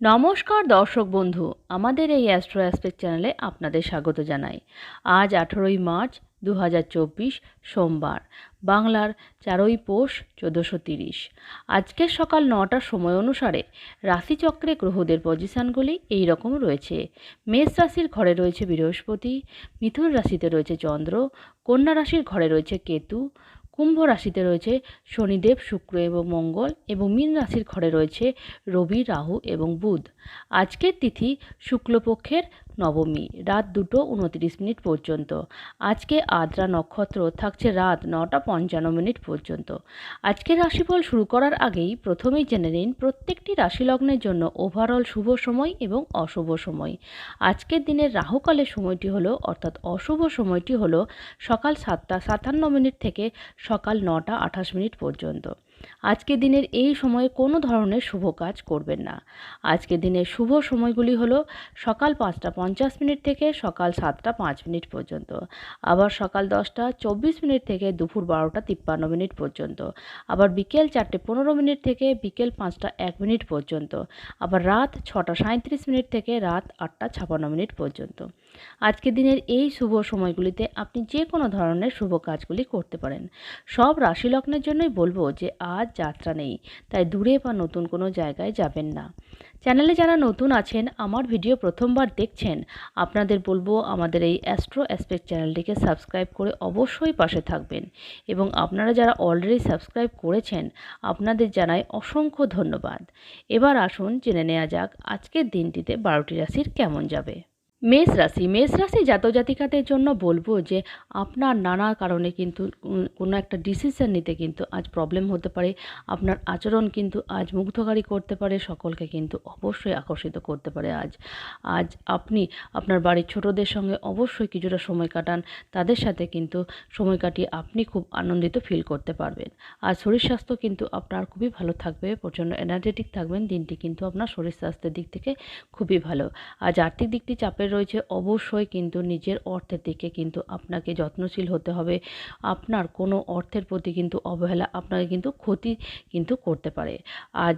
নমস্কার দর্শক বন্ধু, আমাদের এই অ্যাস্ট্রো অ্যাসপেক্ট চ্যানেলে আপনাদের স্বাগত জানাই। আজ আঠেরোই মার্চ দু হাজার চব্বিশ সোমবার, বাংলার চারই পৌষ চোদ্দোশো তিরিশ। আজকের সকাল নটার সময় অনুসারে রাশিচক্রে গ্রহদের পজিশানগুলি এই রকম রয়েছে। মেষ রাশির ঘরে রয়েছে বৃহস্পতি, মিথুন রাশিতে রয়েছে চন্দ্র, কন্যা রাশির ঘরে রয়েছে কেতু কুম্ভ রাশিতে রয়েছে শনিদেব, শুক্র এবং মঙ্গল এবং মীন রাশির ঘরে রয়েছে রবি, রাহু এবং বুধ। আজকের তিথি শুক্লপক্ষের নবমী, রাত দুটো উনত্রিশ মিনিট পর্যন্ত। আজকে আদ্রা নক্ষত্র থাকছে রাত নটা পঞ্চান্ন মিনিট পর্যন্ত। আজকের রাশিফল শুরু করার আগেই প্রথমেই জেনে নিন প্রত্যেকটি রাশি লগ্নের জন্য ওভারঅল শুভ সময় এবং অশুভ সময়। আজকের দিনের রাহুকালের সময়টি হলো, অর্থাৎ অশুভ সময়টি হলো সকাল সাতটা সাতান্ন মিনিট থেকে সকাল নটা আঠাশ মিনিট পর্যন্ত। আজকে দিনের এই সময়ে কোনো ধরনের শুভ কাজ করবেন না। আজকে দিনের শুভ সময়গুলি হলো সকাল পাঁচটা পঞ্চাশ মিনিট থেকে সকাল সাতটা পাঁচ মিনিট পর্যন্ত, আবার সকাল দশটা চব্বিশ মিনিট থেকে দুপুর বারোটা তিপ্পান্ন মিনিট পর্যন্ত, আবার বিকেল চারটে পনেরো মিনিট থেকে বিকেল পাঁচটা এক মিনিট পর্যন্ত, আবার রাত ছটা সাঁত্রিশ মিনিট থেকে রাত আটটা ছাপান্ন মিনিট পর্যন্ত। আজকে দিনের এই শুভ সময়গুলিতে আপনি যে কোনো ধরনের শুভ কাজগুলি করতে পারেন। সব রাশি লগ্নের জন্যই বলব যে আজ যাত্রা নেই, তাই দূরে বা নতুন কোনো জায়গায় যাবেন না। চ্যানেলে যারা নতুন আছেন, আমার ভিডিও প্রথমবার দেখছেন, আপনাদের বলব আমাদের এই অ্যাস্ট্রো অ্যাসপেক্ট চ্যানেলটিকে সাবস্ক্রাইব করে অবশ্যই পাশে থাকবেন এবং আপনারা যারা অলরেডি সাবস্ক্রাইব করেছেন, আপনাদের জানাই অসংখ্য ধন্যবাদ। এবার আসুন, জেনে নেওয়া যাক আজকের দিনটিতে বারোটি রাশির কেমন যাবে। মেষ রাশি মেষ রাশি জাতক জাতিকাদের জন্য বলব যে, আপনার নানা কারণে কিন্তু কোনো একটা ডিসিশন নিতে কিন্তু আজ প্রবলেম হতে পারে। আপনার আচরণ কিন্তু আজ মুগ্ধকারী করতে পারে, সকলকে কিন্তু অবশ্যই আকর্ষিত করতে পারে আজ। আজ আপনি আপনার বাড়ির ছোটদের সঙ্গে অবশ্যই কিছুটা সময় কাটান, তাদের সাথে কিন্তু সময় কাটিয়ে আপনি খুব আনন্দিত ফিল করতে পারবেন। আর শরীর স্বাস্থ্য কিন্তু আপনার খুবই ভালো থাকবে, প্রচণ্ড এনার্জেটিক থাকবেন, দিনটি কিন্তু আপনার শরীর স্বাস্থ্যের দিক থেকে খুবই ভালো। আজ আর্থিক দিকটি চাপের রয়েছে, অবশ্যই কিন্তু নিজের অর্থের দিকে কিন্তু আপনাকে যত্নশীল হতে হবে। আপনার কোনো অর্থের প্রতি কিন্তু অবহেলা আপনাকে কিন্তু ক্ষতি কিন্তু করতে পারে। আজ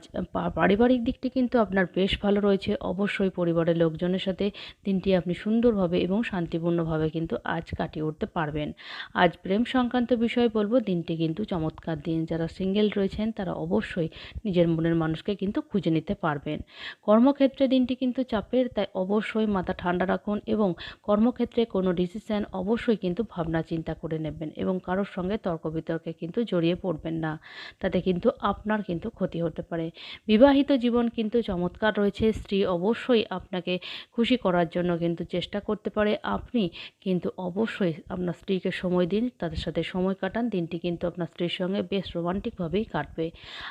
পারিবারিক দিকটি কিন্তু আপনার বেশ ভালো রয়েছে। অবশ্যই পরিবারের লোকজনের সাথে দিনটি আপনি সুন্দরভাবে এবং শান্তিপূর্ণভাবে কিন্তু আজ কাটিয়ে উঠতে পারবেন। আজ প্রেম সংক্রান্ত বিষয়ে বলব, দিনটি কিন্তু চমৎকার দিন। যারা সিঙ্গেল রয়েছেন, তারা অবশ্যই নিজের মনের মানুষকে কিন্তু খুঁজে নিতে পারবেন। কর্মক্ষেত্রে দিনটি কিন্তু চাপের, তাই অবশ্যই মাথা ঠান্ডা রাখুন এবং কর্মক্ষেত্রে কোনো ডিসিশন অবশ্যই কিন্তু ভাবনা চিন্তা করে নেবেন এবং কারোর সঙ্গে তর্ক বিতর্কে কিন্তু জড়িয়ে পড়বেন না। তাতে কিন্তু আপনার কিন্তু ক্ষতি হতে পারে। বিবাহিত জীবন কিন্তু চমৎকার রয়েছে। স্ত্রী অবশ্যই আপনাকে খুশি করার জন্য কিন্তু চেষ্টা করতে পারে। আপনি কিন্তু অবশ্যই আপনার স্ত্রীকে সময় দিন, তাদের সাথে সময় কাটান, দিনটি কিন্তু আপনার স্ত্রীর সঙ্গে বেশ রোমান্টিকভাবেই কাটবে।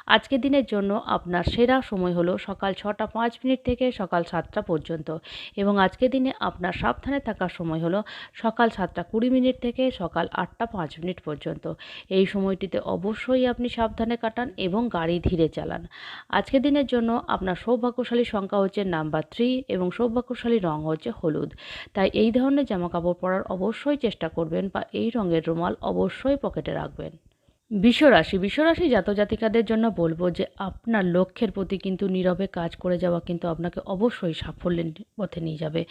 আজকের দিনের জন্য আপনার সেরা সময় হলো সকাল ছটা পাঁচ মিনিট থেকে সকাল সাতটা পর্যন্ত এবং আজকের দিনে আপনার সাবধানে থাকার সময় হলো সকাল সাতটা কুড়ি মিনিট থেকে সকাল আটটা পাঁচ মিনিট পর্যন্ত। এই সময়টিতে অবশ্যই আপনি সাবধানে কাটান এবং গাড়ি ধীরে চালান। আজকের দিনের জন্য আপনার সৌভাগ্যশালী সংখ্যা হচ্ছে নাম্বার থ্রি এবং সৌভাগ্যশালী রং হচ্ছে হলুদ। তাই এই ধরনের জামা কাপড় পরার অবশ্যই চেষ্টা করবেন বা এই রঙের রুমাল অবশ্যই পকেটে রাখবেন। বিশ্বরাশি বিশ্বরাশি জাতজাতিকাদের জন্য বলব যে আপনার লক্ষ্যের প্রতি কিন্তু নীরবে কাজ করে যাওয়া কিন্তু আপনাকে অবশ্যই সাফল্যের পথে নিয়ে যাবে।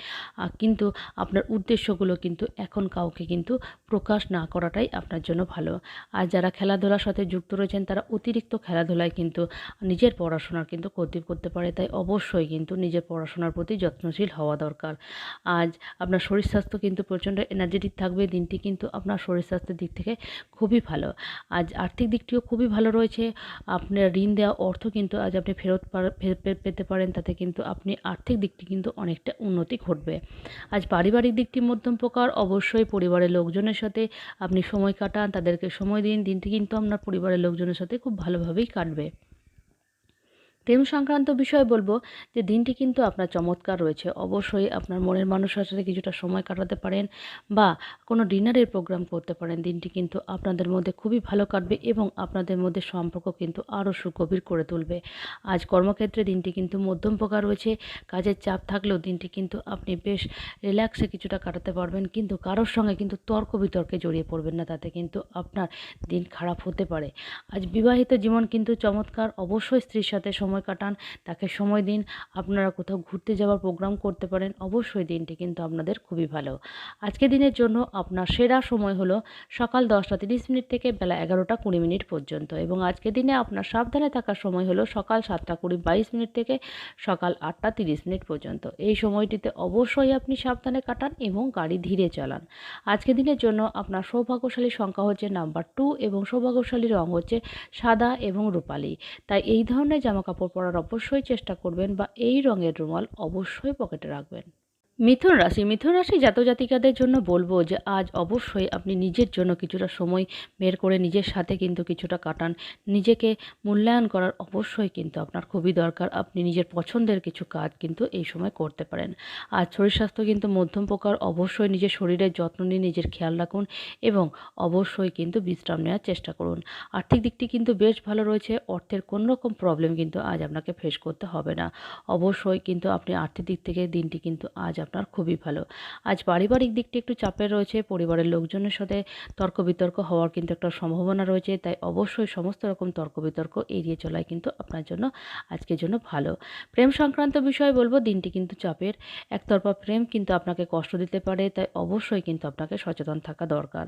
কিন্তু আপনার উদ্দেশ্যগুলো কিন্তু এখন কাউকে কিন্তু প্রকাশ না করাটাই আপনার জন্য ভালো। আর যারা খেলাধুলার সাথে যুক্ত রয়েছেন, তারা অতিরিক্ত খেলাধুলায় কিন্তু নিজের পড়াশোনার কিন্তু ক্ষতি করতে পারে। তাই অবশ্যই কিন্তু নিজের পড়াশোনার প্রতি যত্নশীল হওয়া দরকার। আজ আপনার শরীর স্বাস্থ্য কিন্তু প্রচণ্ড এনার্জেটিক থাকবে। দিনটি কিন্তু আপনার শরীর স্বাস্থ্যের দিক থেকে খুবই ভালো। আজ আর্থিক দিকটিও খুবই ভালো রয়েছে। আপনার ঋণ দেওয়া অর্থ কিন্তু আজ আপনি ফেরত পেতে পারেন, তাতে কিন্তু আপনি আর্থিক দিকটি কিন্তু অনেকটা উন্নতি ঘটবে। আজ পারিবারিক দিকটি মধ্যম প্রকার, অবশ্যই পরিবারের লোকজনের সাথে আপনি সময় কাটান, তাদেরকে সময় দিন, দিনটি কিন্তু আপনার পরিবারের লোকজনের সাথে খুব ভালোভাবেই কাটবে। প্রেম সংক্রান্ত বিষয়ে বলব যে দিনটি কিন্তু আপনার চমৎকার রয়েছে। অবশ্যই আপনার মনের মানুষের সাথে কিছুটা সময় কাটাতে পারেন বা কোনো ডিনারের প্রোগ্রাম করতে পারেন। দিনটি কিন্তু আপনাদের মধ্যে খুবই ভালো কাটবে এবং আপনাদের মধ্যে সম্পর্ক কিন্তু আরও সুগভীর করে তুলবে। আজ কর্মক্ষেত্রে দিনটি কিন্তু মধ্যম প্রকার রয়েছে। কাজের চাপ থাকলেও দিনটি কিন্তু আপনি বেশ রিল্যাক্সে কিছুটা কাটাতে পারবেন। কিন্তু কারোর সঙ্গে কিন্তু তর্ক বিতর্কে জড়িয়ে পড়বেন না। তাতে কিন্তু আপনার দিন খারাপ হতে পারে। আজ বিবাহিত জীবন কিন্তু চমৎকার। অবশ্যই স্ত্রীর সাথে সময় সময় কাটান, তাকে সময় দিন। আপনারা কোথাও ঘুরতে যাওয়ার প্রোগ্রাম করতে পারেন, অবশ্যই দিনটি কিন্তু আপনাদের খুবই ভালো। আজকে দিনের জন্য আপনার সেরা সময় হলো সকাল দশটা তিরিশ মিনিট থেকে বেলা এগারোটা কুড়ি মিনিট পর্যন্ত এবং আজকে দিনে আপনার সাবধানে থাকার সময় হলো সকাল সাতটা কুড়ি বাইশ মিনিট থেকে সকাল আটটা তিরিশ মিনিট পর্যন্ত। এই সময়টিতে অবশ্যই আপনি সাবধানে কাটান এবং গাড়ি ধীরে চালান। আজকে দিনের জন্য আপনার সৌভাগ্যশালী সংখ্যা হচ্ছে নাম্বার টু এবং সৌভাগ্যশালী রং হচ্ছে সাদা এবং রূপালি। তাই এই ধরনের জামাকাপড় পরার অবশ্যই চেষ্টা করবেন বা এই রঙের রুমাল অবশ্যই পকেটে রাখবেন। মিথুন রাশি মিথুন রাশি জাত জাতিকাদের জন্য বলব যে, আজ অবশ্যই আপনি নিজের জন্য কিছুটা সময় বের করে নিজের সাথে কিন্তু কিছুটা কাটান। নিজেকে মূল্যায়ন করার অবশ্যই কিন্তু আপনার খুবই দরকার। আপনি নিজের পছন্দের কিছু কাজ কিন্তু এই সময় করতে পারেন। আর শরীর স্বাস্থ্য কিন্তু মধ্যম প্রকার। অবশ্যই নিজের শরীরের যত্ন নিয়ে নিজের খেয়াল রাখুন এবং অবশ্যই কিন্তু বিশ্রাম নেওয়ার চেষ্টা করুন। আর্থিক দিকটি কিন্তু বেশ ভালো রয়েছে। অর্থের কোনো রকম প্রবলেম কিন্তু আজ আপনাকে ফেস করতে হবে না। অবশ্যই কিন্তু আপনি আর্থিক দিক থেকে দিনটি কিন্তু আজ আপনার খুবই ভালো। আজ পারিবারিক দিকটি একটু চাপে রয়েছে, পরিবারের লোকজনের সাথে তর্ক বিতর্ক হওয়ার কিন্তু একটা সম্ভাবনা রয়েছে, তাই অবশ্যই সমস্ত রকম তর্ক বিতর্ক এড়িয়ে চলাই কিন্তু আপনার জন্য আজকের জন্য ভালো। প্রেম সংক্রান্ত বিষয়ে বলব, দিনটি কিন্তু চাপের। একতরফা প্রেম কিন্তু আপনাকে কষ্ট দিতে পারে, তাই অবশ্যই কিন্তু আপনাকে সচেতন থাকা দরকার।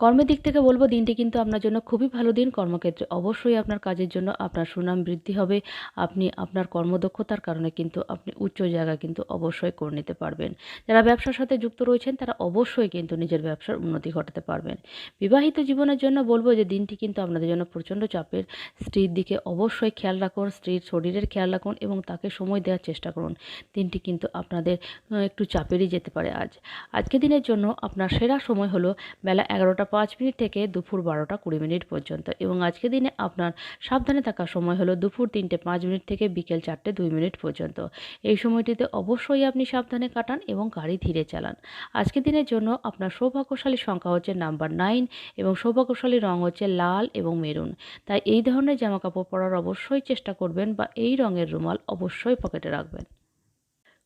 কর্মের দিক থেকে বলব, দিনটি কিন্তু আপনার জন্য খুবই ভালো দিন। কর্মক্ষেত্রে অবশ্যই আপনার কাজের জন্য আপনার সুনাম বৃদ্ধি হবে। আপনি আপনার কর্মদক্ষতার কারণে কিন্তু আপনি উচ্চ জায়গা কিন্তু অবশ্যই করে নিতে পারবেন। যারা ব্যবসার সাথে যুক্ত রয়েছেন, তারা অবশ্যই কিন্তু নিজের ব্যবসার উন্নতি ঘটাতে পারবেন। বিবাহিত জীবনের জন্য বলব যে, দিনটি কিন্তু আপনাদের জন্য প্রচণ্ড চাপের। স্ত্রীর দিকে অবশ্যই খেয়াল রাখুন, স্ত্রীর শরীরের খেয়াল রাখুন এবং তাকে সময় দেওয়ার চেষ্টা করুন। দিনটি কিন্তু আপনাদের একটু চাপেরই যেতে পারে আজ। আজকে দিনের জন্য আপনার সেরা সময় হলো বেলা এগারোটা পাঁচ মিনিট থেকে দুপুর বারোটা কুড়ি মিনিট পর্যন্ত। এবং আজকে দিনে আপনার সাবধানে থাকার সময় হলো দুপুর তিনটে পাঁচ মিনিট থেকে বিকেল চারটে দুই মিনিট পর্যন্ত। এই সময়টিতে অবশ্যই আপনি সাবধানে কাটান এবং গাড়ি ধীরে চালান। আজকের দিনের জন্য আপনার সৌভাগ্যশালী সংখ্যা হচ্ছে নাম্বার নাইন এবং সৌভাগ্যশালী রং হচ্ছে লাল এবং মেরুন। তাই এই ধরনের জামাকাপড় পরার অবশ্যই চেষ্টা করবেন বা এই রঙের রুমাল অবশ্যই পকেটে রাখবেন।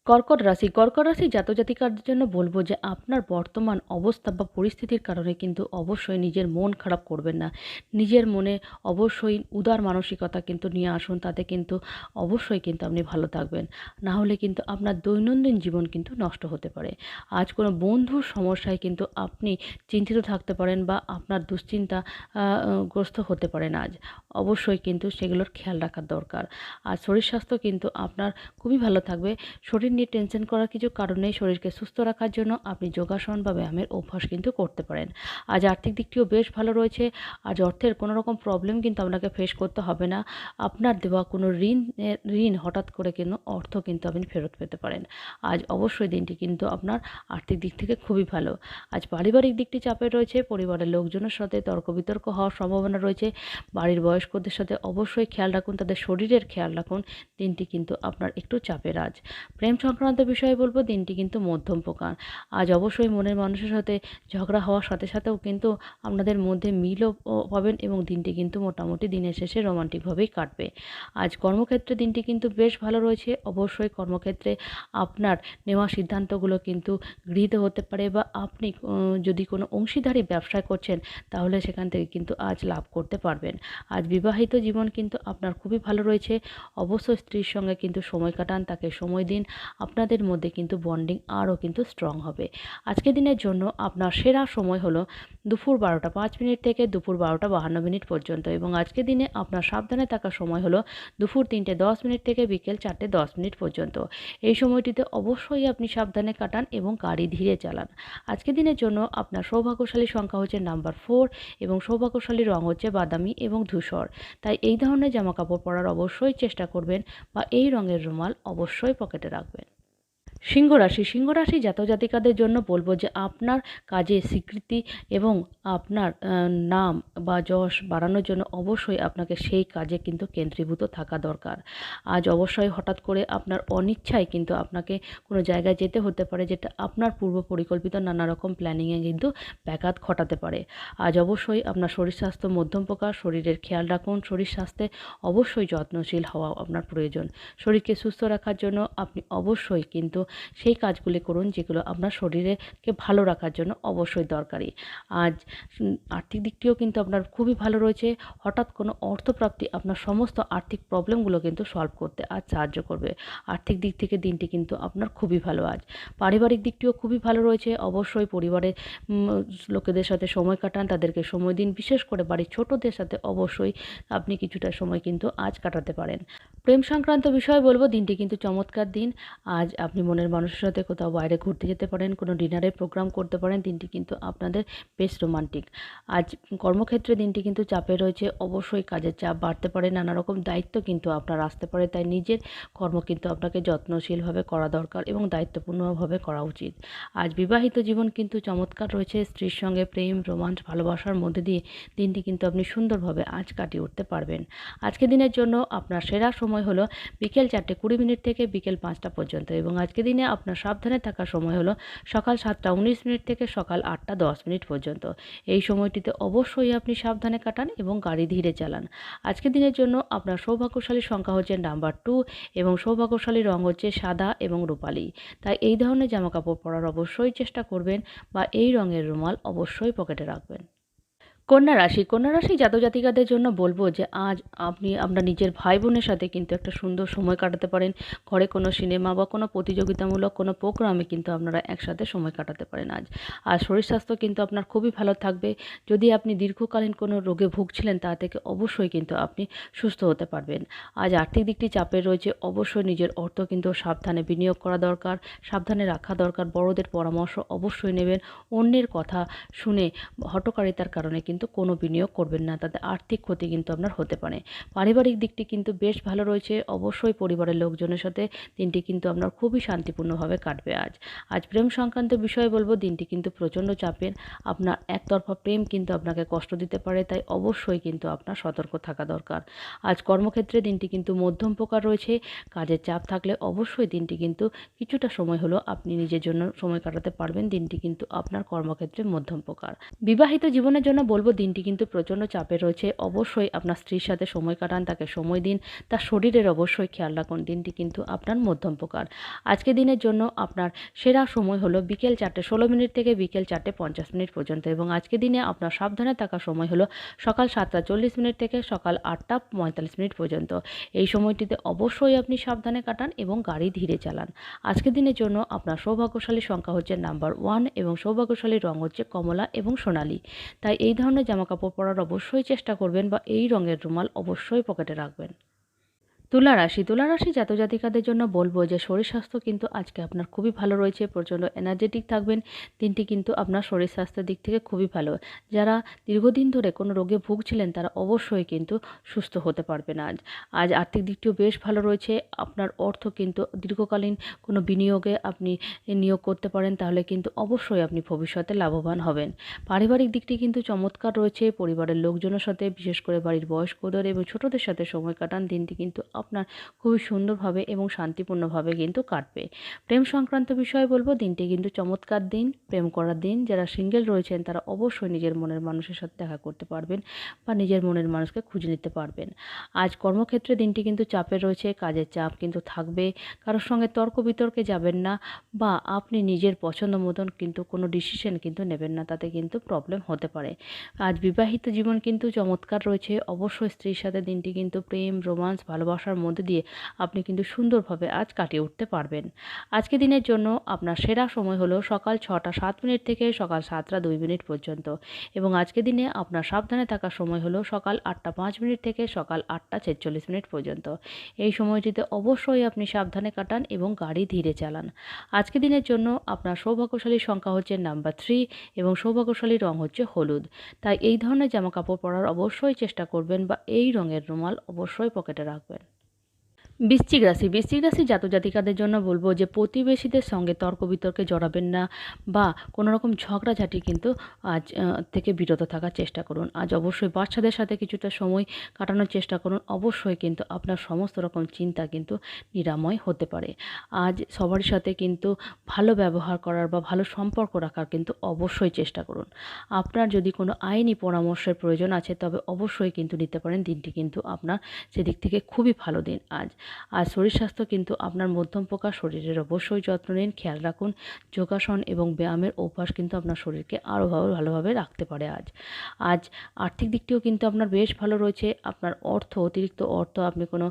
কর্কট রাশি কর্কট রাশি জাতজাতিকারদের জন্য বলব যে, আপনার বর্তমান অবস্থা বা পরিস্থিতির কারণে কিন্তু অবশ্যই নিজের মন খারাপ করবেন না। নিজের মনে অবশ্যই উদার মানসিকতা কিন্তু নিয়ে আসুন, তাতে কিন্তু অবশ্যই কিন্তু আপনি ভালো থাকবেন। না হলে কিন্তু আপনার দৈনন্দিন জীবন কিন্তু নষ্ট হতে পারে। আজ কোনো বন্ধুর সমস্যায় কিন্তু আপনি চিন্তিত থাকতে পারেন বা আপনার দুশ্চিন্তা গ্রস্ত হতে পারেন আজ। অবশ্যই কিন্তু সেগুলোর খেয়াল রাখার দরকার। আর শরীর স্বাস্থ্য কিন্তু আপনার খুবই ভালো থাকবে। শরীর নিয়ে টেনশন করার কিছু কারণ শরীরকে সুস্থ রাখার জন্য আপনি যোগাসন বা ব্যায়ামের অভ্যাস কিন্তু করতে পারেন। আজ আর্থিক দিকটিও বেশ ভালো রয়েছে। আজ অর্থের কোনো রকম প্রবলেম কিন্তু আপনাকে ফেস করতে হবে না। আপনার দেওয়া কোনো ঋণ ঋণ হঠাৎ করে কিন্তু অর্থ কিন্তু আপনি ফেরত পেতে পারেন। আজ অবশ্যই দিনটি কিন্তু আপনার আর্থিক দিক থেকে খুবই ভালো। আজ পারিবারিক দিকটি চাপের রয়েছে। পরিবারের লোকজনের সাথে তর্ক বিতর্ক হওয়ার সম্ভাবনা রয়েছে। বাড়ির বয়স্কদের সাথে অবশ্যই খেয়াল রাখুন। তাদের শরীরের খেয়াল রাখুন। দিনটি কিন্তু আপনার একটু চাপের আজ। প্রেম সংক্রান্ত বিষয়ে বলব দিনটি কিন্তু মধ্যম প্রকার। আজ অবশ্যই মনের মানুষের সাথে ঝগড়া হওয়ার সাথে সাথেও কিন্তু আপনাদের মধ্যে মিলও পাবেন এবং দিনটি কিন্তু মোটামুটি দিনের শেষে রোমান্টিকভাবেই কাটবে। আজ কর্মক্ষেত্রে দিনটি কিন্তু বেশ ভালো রয়েছে। অবশ্যই কর্মক্ষেত্রে আপনার নেওয়া সিদ্ধান্তগুলো কিন্তু গৃহীত হতে পারে বা আপনি যদি কোনো অংশীদারি ব্যবসা করছেন তাহলে সেখান থেকে কিন্তু আজ লাভ করতে পারবেন। আজ বিবাহিত জীবন কিন্তু আপনার খুবই ভালো রয়েছে। অবশ্যই স্ত্রীর সঙ্গে কিন্তু সময় কাটান, তাকে সময় দিন। আপনাদের মধ্যে কিন্তু বন্ডিং আরও কিন্তু স্ট্রং হবে। আজকের দিনের জন্য আপনার সেরা সময় হলো দুপুর বারোটা পাঁচ মিনিট থেকে দুপুর বারোটা বাহান্ন মিনিট পর্যন্ত এবং আজকের দিনে আপনার সাবধানে থাকার সময় হলো দুপুর তিনটে দশ মিনিট থেকে বিকেল চারটে দশ মিনিট পর্যন্ত। এই সময়টিতে অবশ্যই আপনি সাবধানে কাটান এবং গাড়ি ধীরে চালান। আজকের দিনের জন্য আপনার সৌভাগ্যশালী সংখ্যা হচ্ছে নাম্বার ফোর এবং সৌভাগ্যশালী রং হচ্ছে বাদামি এবং ধূসর। তাই এই ধরনের জামাকাপড় পরার অবশ্যই চেষ্টা করবেন বা এই রঙের রুমাল অবশ্যই পকেটে রাখবেন। সিংহ রাশি সিংহ রাশি জাতজাতিকাদের জন্য বলব যে আপনার কাজে স্বীকৃতি এবং আপনার নাম বা যশ বাড়ানোর জন্য অবশ্যই আপনাকে সেই কাজে কিন্তু কেন্দ্রীভূত থাকা দরকার। আজ অবশ্যই হঠাৎ করে আপনার অনিচ্ছায় কিন্তু আপনাকে কোনো জায়গায় যেতে হতে পারে যেটা আপনার পূর্ব পরিকল্পিত নানা রকম প্ল্যানিংয়ে কিন্তু ব্যাঘাত ঘটাতে পারে। আজ অবশ্যই আপনার শরীর স্বাস্থ্য মধ্যম প্রকার, শরীরের খেয়াল রাখুন, শরীর স্বাস্থ্যে অবশ্যই যত্নশীল হওয়া আপনার প্রয়োজন। শরীরকে সুস্থ রাখার জন্য আপনি অবশ্যই কিন্তু সেই কাজগুলি করুন যেগুলো আপনার শরীরকে ভালো রাখার জন্য অবশ্যই দরকারি। আজ আর্থিক দিকটিও কিন্তু আপনার খুবই ভালো রয়েছে। হঠাৎ কোনো অর্থপ্রাপ্তি আপনার সমস্ত আর্থিক প্রবলেমগুলো কিন্তু সলভ করতে আজ সাহায্য করবে। আর্থিক দিক থেকে দিনটি কিন্তু আপনার খুবই ভালো আজ। পারিবারিক দিকটিও খুবই ভালো রয়েছে। অবশ্যই পরিবারের লোকেদের সাথে সময় কাটান, তাদেরকে সময় দিন। বিশেষ করে বাড়ির ছোটদের সাথে অবশ্যই আপনি কিছুটা সময় কিন্তু আজ কাটাতে পারেন। প্রেম সংক্রান্ত বিষয়ে বলব, দিনটি কিন্তু চমৎকার দিন। আজ আপনি মনের মানুষের সাথে কোথাও বাইরে ঘুরতে যেতে পারেন, কোনো ডিনারের প্রোগ্রাম করতে পারেন, দিনটি কিন্তু আপনাদের বেশ রোমান্টিক আজ কর্মক্ষেত্রে দিনটি কিন্তু চাপে রয়েছে, অবশ্যই কাজের চাপ বাড়তে পারে, নানা রকম দায়িত্ব কিন্তু আপনার আসতে পারে, তাই নিজের কর্ম কিন্তু আপনাকে যত্নশীলভাবে করা দরকার এবং দায়িত্বপূর্ণভাবে করা উচিত। আজ বিবাহিত জীবন কিন্তু চমৎকার রয়েছে, স্ত্রীর সঙ্গে প্রেম রোমাঞ্চ ভালোবাসার মধ্যে দিয়ে দিনটি কিন্তু আপনি সুন্দরভাবে আজ কাটিয়ে উঠতে পারবেন। আজকে দিনের জন্য আপনার সেরা সময় হলো বিকেল চারটে কুড়ি মিনিট থেকে বিকেল পাঁচটা পর্যন্ত এবং আজকে দিনে আপনার সাবধানে থাকার সময় হলো সকাল সাতটা উনিশ মিনিট থেকে সকাল আটটা দশ মিনিট পর্যন্ত। এই সময়টিতে অবশ্যই আপনি সাবধানে কাটান এবং গাড়ি ধীরে চালান। আজকের দিনের জন্য আপনার সৌভাগ্যশালী সংখ্যা হচ্ছে নাম্বার টু এবং সৌভাগ্যশালী রং হচ্ছে সাদা এবং রূপালী। তাই এই ধরনের জামাকাপড় পরার অবশ্যই চেষ্টা করবেন বা এই রঙের রুমাল অবশ্যই পকেটে রাখবেন। কন্যা রাশি কন্যা রাশি জাতক জাতিকাদের জন্য বলব যে, আজ আপনি আপনার নিজের ভাই বোনের সাথে কিন্তু একটা সুন্দর সময় কাটাতে পারেন। ঘরে কোনো সিনেমা বা কোনো প্রতিযোগিতামূলক কোনো প্রোগ্রামে কিন্তু আপনারা একসাথে সময় কাটাতে পারেন আজ। আর শরীর স্বাস্থ্য কিন্তু আপনার খুবই ভালো থাকবে। যদি আপনি দীর্ঘকালীন কোনো রোগে ভুগছিলেন, তা থেকে অবশ্যই কিন্তু আপনি সুস্থ হতে পারবেন। আজ আর্থিক দিকটি চাপে রয়েছে, অবশ্যই নিজের অর্থ কিন্তু সাবধানে বিনিয়োগ করা দরকার, সাবধানে রাখা দরকার। বড়দের পরামর্শ অবশ্যই নেবেন। অন্যের কথা শুনে হটকারিতার কারণে কিন্তু কোনো বিনিয়োগ করবেন না, তাতে আর্থিক ক্ষতি কিন্তু আপনার হতে পারে। পারিবারিক দিকটি কিন্তু বেশ ভালো রয়েছে, অবশ্যই পরিবারের লোকজনের সাথে দিনটি কিন্তু আপনার খুবই শান্তিপূর্ণভাবে কাটবে আজ। আজ প্রেম সংক্রান্ত বিষয়ে বলব, দিনটি কিন্তু প্রচণ্ড চাপের, আপনার একতরফা প্রেম কিন্তু আপনাকে কষ্ট দিতে পারে, তাই অবশ্যই কিন্তু আপনার সতর্ক থাকা দরকার। আজ কর্মক্ষেত্রে দিনটি কিন্তু মধ্যম প্রকার রয়েছে, কাজের চাপ থাকলে অবশ্যই দিনটি কিন্তু কিছুটা সময় হলো আপনি নিজের জন্য সময় কাটাতে পারবেন, দিনটি কিন্তু আপনার কর্মক্ষেত্রে মধ্যম প্রকার। বিবাহিত জীবনের জন্য বলব দিনটি কিন্তু প্রচণ্ড চাপে রয়েছে। অবশ্যই আপনার স্ত্রীর সাথে সময় কাটান, তাকে সময় দিন। তার শরীরের অবশ্যই খেয়াল রাখুন, দিনটি কিন্তু আপনার মধ্যম প্রকার। আজকে দিনের জন্য আপনার সেরা সময় হলো বিকেল চারটে, ষোলো মিনিট থেকে বিকেল চারটে পঞ্চাশ মিনিট পর্যন্ত এবং আজকে দিনে আপনার সাবধানে থাকার সময় হলো সকাল সাতটা চল্লিশ মিনিট থেকে সকাল আটটা পঁয়তাল্লিশ মিনিট পর্যন্ত। এই সময়টিতে অবশ্যই আপনি সাবধানে কাটান এবং গাড়ি ধীরে চালান। আজকের দিনের জন্য আপনার সৌভাগ্যশালী সংখ্যা হচ্ছে নাম্বার ওয়ান এবং সৌভাগ্যশালী রং হচ্ছে কমলা এবং সোনালি। তাই এই ধরনের জামাকাপড় পরার অবশ্যই চেষ্টা করবেন বা এই রঙের রুমাল অবশ্যই পকেটে রাখবেন। তুলা রাশি তুলা রাশি জাতক জাতিকাদের জন্য বলব যে শরীর স্বাস্থ্য কিন্তু আজকে আপনার খুবই ভালো রয়েছে, প্রচণ্ড এনার্জেটিক থাকবেন, দিনটি কিন্তু আপনার শরীর স্বাস্থ্যের দিক থেকে খুবই ভালো। যারা দীর্ঘদিন ধরে কোনো রোগে ভুগছিলেন তারা অবশ্যই কিন্তু সুস্থ হতে পারবেন আজ। আজ আর্থিক দিকটিও বেশ ভালো রয়েছে, আপনার অর্থ কিন্তু দীর্ঘকালীন কোনো বিনিয়োগে আপনি নিয়োগ করতে পারেন, তাহলে কিন্তু অবশ্যই আপনি ভবিষ্যতে লাভবান হবেন। পারিবারিক দিকটি কিন্তু চমৎকার রয়েছে, পরিবারের লোকজনের সাথে, বিশেষ করে বাড়ির বয়স্কদের এবং ছোটদের সাথে সময় কাটান, দিনটি কিন্তু আপনার খুবই সুন্দরভাবে এবং শান্তিপূর্ণভাবে কিন্তু কাটবে। প্রেম সংক্রান্ত বিষয়ে বলব, দিনটি কিন্তু চমৎকার দিন, প্রেম করার দিন। যারা সিঙ্গেল রয়েছেন, তারা অবশ্যই নিজের মনের মানুষের সাথে দেখা করতে পারবেন বা নিজের মনের মানুষকে খুঁজে নিতে পারবেন। আজ কর্মক্ষেত্রে দিনটি কিন্তু চাপে রয়েছে, কাজের চাপ কিন্তু থাকবে, কারোর সঙ্গে তর্ক বিতর্কে যাবেন না বা আপনি নিজের পছন্দ মতন কিন্তু কোনো ডিসিশন কিন্তু নেবেন না, তাতে কিন্তু প্রবলেম হতে পারে। আজ বিবাহিত জীবন কিন্তু চমৎকার রয়েছে, অবশ্যই স্ত্রীর সাথে দিনটি কিন্তু প্রেম রোমান্স ভালোবাসার মধ্যে দিয়ে আপনি কিন্তু সুন্দরভাবে আজ কাটিয়ে উঠতে পারবেন। আজকে দিনের জন্য আপনার সেরা সময় হলো সকাল ছটা সাত মিনিট থেকে সকাল সাতটা দুই মিনিট পর্যন্ত এবং আজকে দিনে আপনার সাবধানে থাকার সময় হলো সকাল আটটা পাঁচ মিনিট থেকে সকাল আটটা ছেচল্লিশ মিনিট পর্যন্ত। এই সময়টিতে অবশ্যই আপনি সাবধানে কাটান এবং গাড়ি ধীরে চালান। আজকে দিনের জন্য আপনার সৌভাগ্যশালী সংখ্যা হচ্ছে নাম্বার থ্রি এবং সৌভাগ্যশালী রং হচ্ছে হলুদ। তাই এই ধরনের জামা কাপড় পরার অবশ্যই চেষ্টা করবেন বা এই রঙের রুমাল অবশ্যই পকেটে রাখবেন। বৃশ্চিক রাশি বৃশ্চিক রাশি জাতক জাতিকাদের জন্য বলব যে প্রতিবেশীদের সঙ্গে তর্ক বিতর্কে জড়াবেন না বা কোনো রকম ঝগড়াঝাটি কিন্তু আজ থেকে বিরত থাকার চেষ্টা করুন। আজ অবশ্যই বাচ্চাদের সাথে কিছুটা সময় কাটানোর চেষ্টা করুন। অবশ্যই কিন্তু আপনার সমস্ত রকম চিন্তা কিন্তু নিরাময় হতে পারে। আজ সবার সাথে কিন্তু ভালো ব্যবহার করার বা ভালো সম্পর্ক রাখার কিন্তু অবশ্যই চেষ্টা করুন। আপনার যদি কোনো আইনি পরামর্শের প্রয়োজন আছে, তবে অবশ্যই কিন্তু নিতে পারেন। দিনটি কিন্তু আপনার সেদিক থেকে খুবই ভালো দিন। আজ আর শরীর স্বাস্থ্য কিন্তু আপনার মধ্যম প্রকার শরীরের অবশ্যই যত্ন নিন, খেয়াল রাখুন, যোগাসন এবং ব্যায়ামের অভ্যাস কিন্তু আপনার শরীরকে আরও ভালো, ভালোভাবে রাখতে পারে আজ। আজ আর্থিক দিকটিও কিন্তু আপনার বেশ ভালো রয়েছে। আপনার অর্থ, অতিরিক্ত অর্থ আপনি কোনো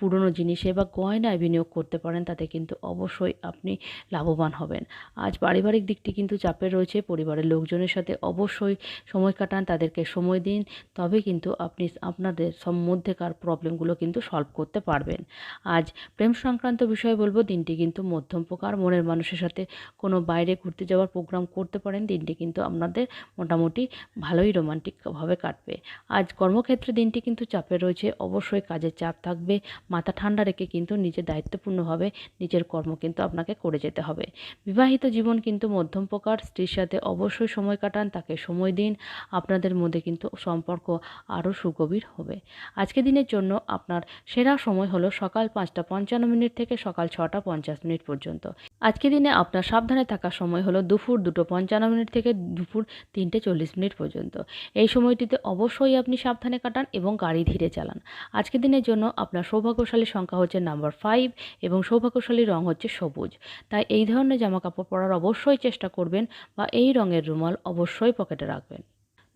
পুরনো জিনিসে বা গয়নায় বিনিয়োগ করতে পারেন, তাতে কিন্তু অবশ্যই আপনি লাভবান হবেন। আজ পারিবারিক দিকটি কিন্তু চাপের রয়েছে, পরিবারের লোকজনের সাথে অবশ্যই সময় কাটান, তাদেরকে সময় দিন, তবে কিন্তু আপনি আপনাদের সব মধ্যেকার প্রবলেমগুলো কিন্তু সলভ করতে পারবেন। আজ প্রেম সংক্রান্ত বিষয়ে বলব, দিনটি কিন্তু মধ্যম প্রকার। মনের মানুষের সাথে কোনো বাইরে ঘুরতে যাওয়ার প্রোগ্রাম করতে পারেন। দিনটি কিন্তু আপনাদের মোটামুটি ভালোই রোমান্টিকভাবে কাটবে। আজ কর্মক্ষেত্রে দিনটি কিন্তু চাপে রয়েছে। অবশ্যই কাজের চাপ থাকবে। মাথা ঠান্ডা রেখে কিন্তু নিজের দায়িত্বপূর্ণভাবে নিজের কর্ম কিন্তু আপনাকে করে যেতে হবে। বিবাহিত জীবন কিন্তু মধ্যম প্রকার। স্ত্রীর সাথে অবশ্যই সময় কাটান, তাকে সময় দিন। আপনাদের মধ্যে কিন্তু সম্পর্ক আরও সুগভীর হবে। আজকে দিনের জন্য আপনার সেরা সময় হলো সকাল পাঁচটা পঞ্চান্ন মিনিট থেকে সকাল ছটা পঞ্চাশ মিনিট পর্যন্ত। আজকে দিনে আপনার সাবধানে থাকার সময় হলো দুপুর দুটো পঞ্চান্ন মিনিট থেকে দুপুর তিনটে চল্লিশ মিনিট পর্যন্ত। এই সময়টিতে অবশ্যই আপনি সাবধানে কাটান এবং গাড়ি ধীরে চালান। আজকের দিনের জন্য আপনার সৌভাগ্যশালী সংখ্যা হচ্ছে নাম্বার ফাইভ এবং সৌভাগ্যশালী রং হচ্ছে সবুজ। তাই এই ধরনের জামা কাপড় পরার অবশ্যই চেষ্টা করবেন বা এই রঙের রুমাল অবশ্যই পকেটে রাখবেন।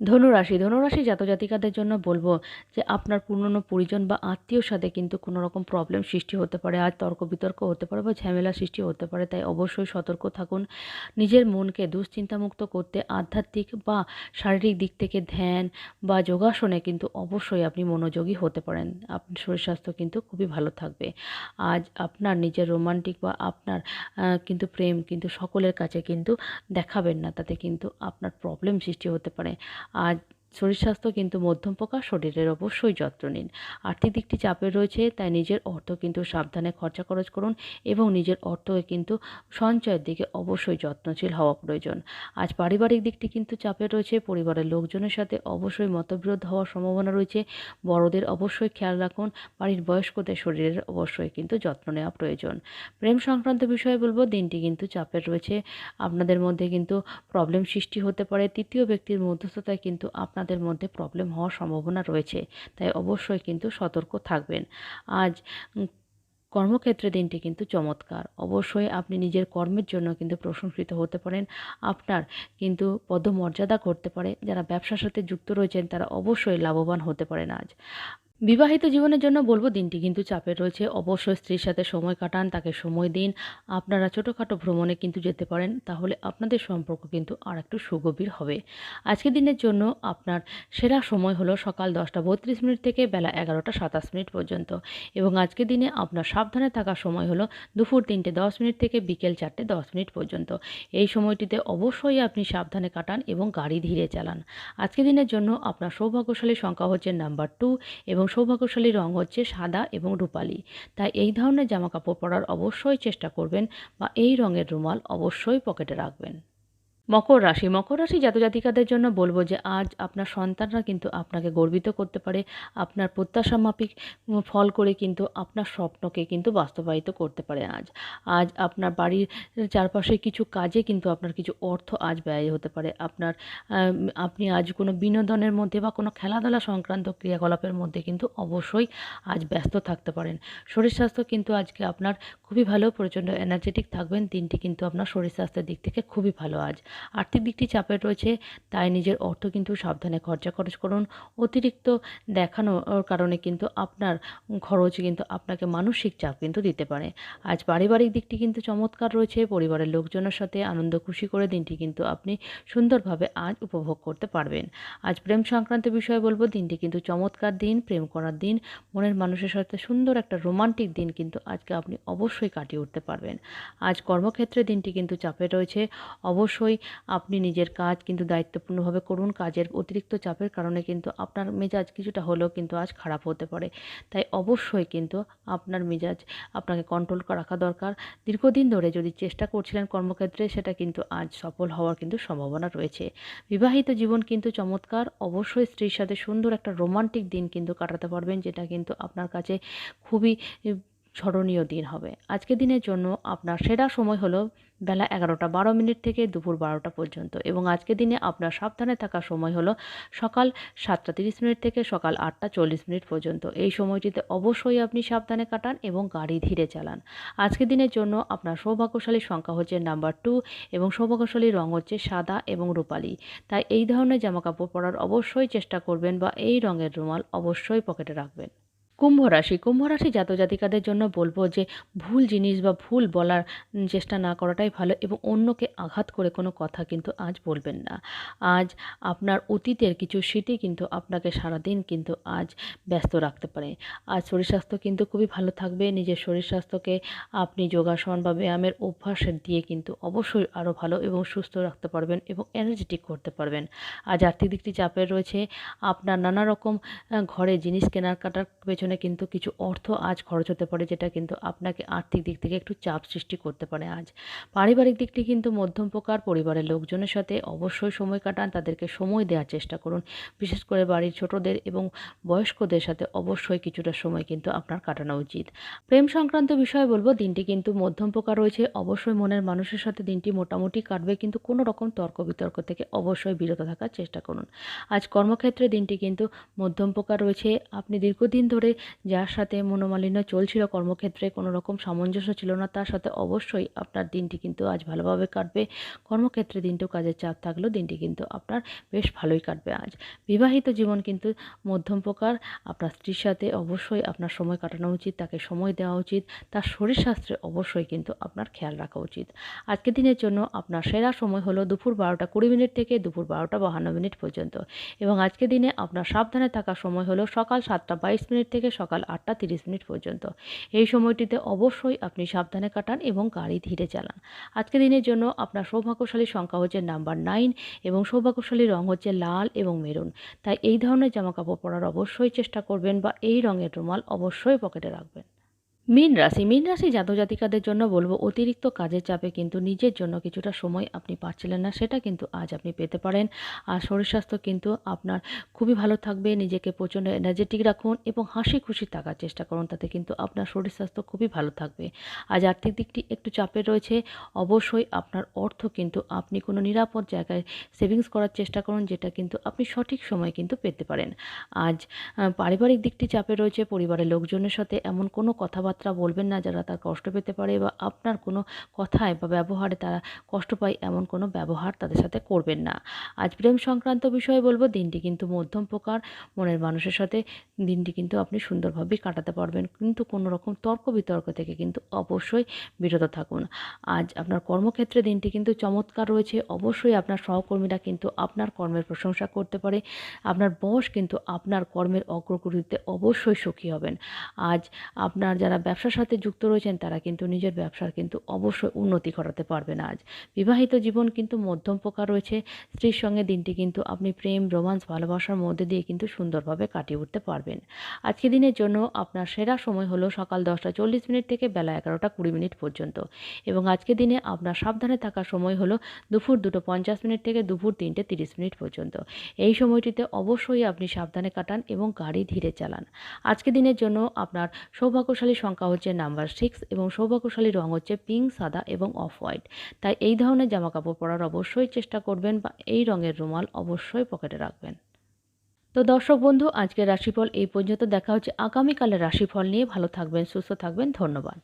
ধনুরাশি ধনুরাশি জাতজাতিকাদের জন্য বলব যে আপনার পুরনো পরিজন বা আত্মীয়র সাথে কিন্তু কোনো রকম প্রবলেম সৃষ্টি হতে পারে। আর তর্ক বিতর্ক হতে পারে বা ঝামেলা সৃষ্টি হতে পারে। তাই অবশ্যই সতর্ক থাকুন। নিজের মনকে দুশ্চিন্তামুক্ত করতে আধ্যাত্মিক বা শারীরিক দিক থেকে ধ্যান বা যোগাসনে কিন্তু অবশ্যই আপনি মনোযোগী হতে পারেন। আপনার শরীর স্বাস্থ্য কিন্তু খুবই ভালো থাকবে। আজ আপনার নিজের রোমান্টিক বা আপনার কিন্তু প্রেম কিন্তু সকলের কাছে কিন্তু দেখাবেন না। তাতে কিন্তু আপনার প্রবলেম সৃষ্টি হতে পারে। আর শরীর স্বাস্থ্য কিন্তু মধ্যম প্রকার, শরীরের অবশ্যই যত্ন নিন। আর্থিক দিকটি চাপে রয়েছে, তাই নিজের অর্থ কিন্তু সাবধানে খরচা খরচ করুন এবং নিজের অর্থকে কিন্তু সঞ্চয়ের দিকে অবশ্যই যত্নশীল হওয়া প্রয়োজন। আজ পারিবারিক দিকটি কিন্তু চাপে রয়েছে, পরিবারের লোকজনের সাথে অবশ্যই মতবিরোধ হওয়ার সম্ভাবনা রয়েছে। বড়দের অবশ্যই খেয়াল রাখুন, বাড়ির বয়স্কদের শরীরের অবশ্যই কিন্তু যত্ন নেওয়া প্রয়োজন। প্রেম সংক্রান্ত বিষয়ে বলব, দিনটি কিন্তু চাপের রয়েছে। আপনাদের মধ্যে কিন্তু প্রবলেম সৃষ্টি হতে পারে। তৃতীয় ব্যক্তির মধ্যস্থতায় কিন্তু আপনার আপনাদের মধ্যে প্রবলেম হওয়ার সম্ভাবনা রয়েছে, তাই অবশ্যই কিন্তু সতর্ক থাকবেন। আজ কর্মক্ষেত্রে দিনটি কিন্তু চমৎকার। অবশ্যই আপনি নিজের কর্মের জন্য কিন্তু প্রশংসিত হতে পারেন। আপনার কিন্তু পদমর্যাদা করতে পারে। যারা ব্যবসার সাথে যুক্ত রয়েছেন, তারা অবশ্যই লাভবান হতে পারেন আজ। বিবাহিত জীবনের জন্য বলব দিনটি কিন্তু চাপের রয়েছে। অবশ্যই স্ত্রীর সাথে সময় কাটান, তাকে সময় দিন। আপনারা ছোটোখাটো ভ্রমণে কিন্তু যেতে পারেন, তাহলে আপনাদের সম্পর্ক কিন্তু আর একটু সুগভীর হবে। আজকের দিনের জন্য আপনার সেরা সময় হলো সকাল দশটা বত্রিশ মিনিট থেকে বেলা এগারোটা সাতাশ মিনিট পর্যন্ত। এবং আজকের দিনে আপনার সাবধানে থাকার সময় হলো দুপুর তিনটে দশ মিনিট থেকে বিকেল চারটে দশ মিনিট পর্যন্ত। এই সময়টিতে অবশ্যই আপনি সাবধানে কাটান এবং গাড়ি ধীরে চালান। আজকের দিনের জন্য আপনার সৌভাগ্যশালী সংখ্যা হচ্ছে নাম্বার টু এবং সৌভাগ্যশালী রং হচ্ছে সাদা এবং রূপালি। তাই এই ধরনের জামাকাপড় পরার অবশ্যই চেষ্টা করবেন বা এই রঙের রুমাল অবশ্যই পকেটে রাখবেন। মকর রাশি মকর রাশি জাতজাতিকাদের জন্য বলব যে, আজ আপনার সন্তানরা কিন্তু আপনাকে গর্বিত করতে পারে। আপনার প্রত্যাশা মাফিক ফল করে কিন্তু আপনার স্বপ্নকে কিন্তু বাস্তবায়িত করতে পারে আজ। আজ আপনার বাড়ির চারপাশে কিছু কাজে কিন্তু আপনার কিছু অর্থ আজ ব্যয় হতে পারে। আপনার আপনি আজ কোনো বিনোদনের মধ্যে বা কোনো খেলাধুলা সংক্রান্ত ক্রিয়াকলাপের মধ্যে কিন্তু অবশ্যই আজ ব্যস্ত থাকতে পারেন। শরীর স্বাস্থ্য কিন্তু আজকে আপনার খুবই ভালো, প্রচণ্ড এনার্জেটিক থাকবেন। দিনটি কিন্তু আপনার শরীর স্বাস্থ্যের দিক থেকে খুবই ভালো আজ। আর্থিক দিকটি চাপের রয়েছে, তাই নিজের অর্থ কিন্তু সাবধানে খরচা খরচ করুন। অতিরিক্ত দেখানোর কারণে কিন্তু আপনার খরচ কিন্তু আপনাকে মানসিক চাপ কিন্তু দিতে পারে। আজ পারিবারিক দিকটি কিন্তু চমৎকার রয়েছে, পরিবারের লোকজনের সাথে আনন্দ, খুশি করে দিনটি কিন্তু আপনি সুন্দরভাবে আজ উপভোগ করতে পারবেন। আজ প্রেম সংক্রান্ত বিষয়ে বলব, দিনটি কিন্তু চমৎকার দিন, প্রেম করার দিন, মনের মানুষের সাথে সুন্দর একটা রোমান্টিক দিন কিন্তু আজকে আপনি অবশ্যই কাটিয়ে উঠতে পারবেন। আজ কর্মক্ষেত্রে দিনটি কিন্তু চাপে রয়েছে, অবশ্যই আপনি নিজের কাজ কিন্তু দায়িত্বপূর্ণভাবে করুন, কাজের অতিরিক্ত চাপের কারণে কিন্তু আপনার মেজাজ কিছুটা হলেও কিন্তু আজ খারাপ হতে পারে। তাই অবশ্যই কিন্তু আপনার মেজাজ আপনাকে কন্ট্রোল রাখা দরকার। দীর্ঘদিন ধরে যদি চেষ্টা করছিলেন কর্মক্ষেত্রে, সেটা কিন্তু আজ সফল হওয়ার কিন্তু সম্ভাবনা রয়েছে। বিবাহিত জীবন কিন্তু চমৎকার। অবশ্যই স্ত্রীর সাথে সুন্দর একটা রোমান্টিক দিন কিন্তু কাটাতে পারবেন, যেটা কিন্তু আপনার কাছে খুবই স্মরণীয় দিন হবে। আজকে দিনের জন্য আপনার সেরা সময় হলো বেলা এগারোটা বারো মিনিট থেকে দুপুর বারোটা পর্যন্ত। এবং আজকে দিনে আপনার সাবধানে থাকার সময় হলো সকাল সাতটা তিরিশ মিনিট থেকে সকাল আটটা চল্লিশ মিনিট পর্যন্ত। এই সময়টিতে অবশ্যই আপনি সাবধানে কাটান এবং গাড়ি ধীরে চালান। আজকে দিনের জন্য আপনার সৌভাগ্যশালী সংখ্যা হচ্ছে নাম্বার টু এবং সৌভাগ্যশালী রং হচ্ছে সাদা এবং রূপালি। তাই এই ধরনের জামাকাপড় পরার অবশ্যই চেষ্টা করবেন বা এই রঙের রুমাল অবশ্যই পকেটে রাখবেন। কুম্ভ রাশি কুম্ভ রাশি জাতজাতিকাদের জন্য বলব যে ভুল জিনিস বা ভুল বলার চেষ্টা না করাটাই ভালো এবং অন্যকে আঘাত করে কোনো কথা কিন্তু আজ বলবেন না। আজ আপনার অতীতের কিছু স্মৃতি কিন্তু আপনাকে সারাদিন কিন্তু আজ ব্যস্ত রাখতে পারে। আজ শরীর স্বাস্থ্য কিন্তু খুবই ভালো থাকবে, নিজের শরীর স্বাস্থ্যকে আপনি যোগাসন বা ব্যায়ামের অভ্যাসের দিয়ে কিন্তু অবশ্যই আরও ভালো এবং সুস্থ রাখতে পারবেন এবং এনার্জেটিক করতে পারবেন। আজ আর্থিক দিকটি চাপের রয়েছে, আপনার নানা রকম ঘরে জিনিস কেনার কাটার পেছনে পেছনে কিন্তু কিছু অর্থ আজ খরচ হতে পারে, যেটা কিন্তু আপনাকে আর্থিক দিক থেকে একটু চাপ সৃষ্টি করতে পারে আজ। পারিবারিক দিকটি কিন্তু মধ্যম প্রকার পরিবারের লোকজনের সাথে অবশ্যই সময় কাটান, তাদেরকে সময় দেওয়ার চেষ্টা করুন। বিশেষ করে বাড়ির ছোটদের এবং বয়স্কদের সাথে অবশ্যই কিছুটা সময় কিন্তু আপনার কাটানো উচিত। প্রেম সংক্রান্ত বিষয়ে বলব, দিনটি কিন্তু মধ্যম প্রকার রয়েছে, অবশ্যই মনের মানুষের সাথে দিনটি মোটামুটি কাটবে, কিন্তু কোনো রকম তর্ক বিতর্ক থেকে অবশ্যই বিরত থাকার চেষ্টা করুন। আজ কর্মক্ষেত্রে দিনটি কিন্তু মধ্যম প্রকার রয়েছে, আপনি দীর্ঘদিন ধরে যার সাথে মনোমালিন্য চলছিল, কর্মক্ষেত্রে কোনো রকম সামঞ্জস্য ছিল না। তার সাথে অবশ্যই আপনার দিনটি কিন্তু আজ ভালোভাবে কাটবে। কর্মক্ষেত্রে দিনটিও কাজের চাপ থাকলেও দিনটি কিন্তু আপনার বেশ ভালোই কাটবে আজ। বিবাহিত জীবন কিন্তু মধ্যম প্রকার। আপনার স্ত্রীর সাথে অবশ্যই আপনার সময় কাটানো উচিত, তাকে সময় দেওয়া উচিত, তার শরীর স্বাস্থ্যে অবশ্যই কিন্তু আপনার খেয়াল রাখা উচিত। আজকের দিনের জন্য আপনার সেরা সময় হলো দুপুর বারোটা কুড়ি মিনিট থেকে দুপুর বারোটা বাহান্ন মিনিট পর্যন্ত। এবং আজকের দিনে আপনার সাবধানে থাকার সময় হলো সকাল সাতটা বাইশ মিনিট থেকে সকাল আটটা তিরিশ মিনিট পর্যন্ত। এই সময়টিতে অবশ্যই আপনি সাবধানে কাটান এবং গাড়ি ধীরে চালান। আজকের দিনের জন্য আপনার সৌভাগ্যশালী সংখ্যা হচ্ছে নাম্বার নাইন এবং সৌভাগ্যশালী রং হচ্ছে লাল এবং মেরুন। তাই এই ধরনের জামাকাপড় পরার অবশ্যই চেষ্টা করবেন বা এই রঙের রুমাল অবশ্যই পকেটে রাখবেন। মীন রাশি মীন রাশি জাতজাতিকাদের জন্য বলব অতিরিক্ত কাজের চাপে কিন্তু নিজের জন্য কিছুটা সময় আপনি পাচ্ছিলেন না, সেটা কিন্তু আজ আপনি পেতে পারেন। আর শরীর স্বাস্থ্য কিন্তু আপনার খুবই ভালো থাকবে, নিজেকে প্রচণ্ড এনার্জেটিক রাখুন এবং হাসি খুশি থাকার চেষ্টা করুন, তাতে কিন্তু আপনার শরীর স্বাস্থ্য খুবই ভালো থাকবে। আজ আর্থিক দিকটি একটু চাপের রয়েছে, অবশ্যই আপনার অর্থ কিন্তু আপনি কোনো নিরাপদ জায়গায় সেভিংস করার চেষ্টা করুন, যেটা কিন্তু আপনি সঠিক সময় কিন্তু পেতে পারেন। আজ পারিবারিক দিকটি চাপে রয়েছে, পরিবারের লোকজনের সাথে এমন কোনো কথাবার্তা কথাবার্তা বলবেন না যারা তার কষ্ট পেতে পারে বা আপনার কোনো কথায় বা ব্যবহারে তারা কষ্ট পায় এমন কোনো ব্যবহার তাদের সাথে করবেন না। আজ প্রেম সংক্রান্ত বিষয়ে বলব, দিনটি কিন্তু মধ্যম প্রকার, মনের মানুষের সাথে দিনটি কিন্তু আপনি সুন্দরভাবেই কাটাতে পারবেন। কিন্তু কোনো রকম তর্ক বিতর্ক থেকে কিন্তু অবশ্যই বিরত থাকুন। আজ আপনার কর্মক্ষেত্রে দিনটি কিন্তু চমৎকার রয়েছে। অবশ্যই আপনার সহকর্মীরা কিন্তু আপনার কর্মের প্রশংসা করতে পারে। আপনার বস কিন্তু আপনার কর্মের অগ্রগতিতে অবশ্যই সুখী হবেন। আজ আপনার যারা ব্যবসার সাথে যুক্ত রয়েছেন তারা কিন্তু নিজের ব্যবসার কিন্তু অবশ্যই উন্নতি করাতে পারবেন আজ। বিবাহিত জীবন কিন্তু মধ্যম প্রকার রয়েছে, স্ত্রীর সঙ্গে দিনটি কিন্তু আপনি প্রেম, রোমান্স, ভালোবাসার মধ্যে দিয়ে কিন্তু সুন্দরভাবে কাটিয়ে উঠতে পারবেন। আজকে দিনের জন্য আপনার সেরা সময় হলো সকাল দশটা চল্লিশ মিনিট থেকে বেলা এগারোটা কুড়ি মিনিট পর্যন্ত। এবং আজকে দিনে আপনার সাবধানে থাকার সময় হলো দুপুর দুটো পঞ্চাশ মিনিট থেকে দুপুর তিনটে তিরিশ মিনিট পর্যন্ত। এই সময়টিতে অবশ্যই আপনি সাবধানে কাটান এবং গাড়ি ধীরে চালান। আজকে দিনের জন্য আপনার সৌভাগ্যশালী সংখ্যা সংখ্যা হচ্ছে নাম্বার সিক্স এবং সৌভাগ্যশালী রং হচ্ছে পিঙ্ক সাদা এবং অফ হোয়াইট তাই এই ধরনের জামা কাপড় পরার অবশ্যই চেষ্টা করবেন বা এই রঙের রুমাল অবশ্যই পকেটে রাখবেন। তো দর্শক বন্ধু, আজকের রাশিফল এই পর্যন্ত। দেখা হচ্ছে আগামীকালের রাশিফল নিয়ে। ভালো থাকবেন, সুস্থ থাকবেন। ধন্যবাদ।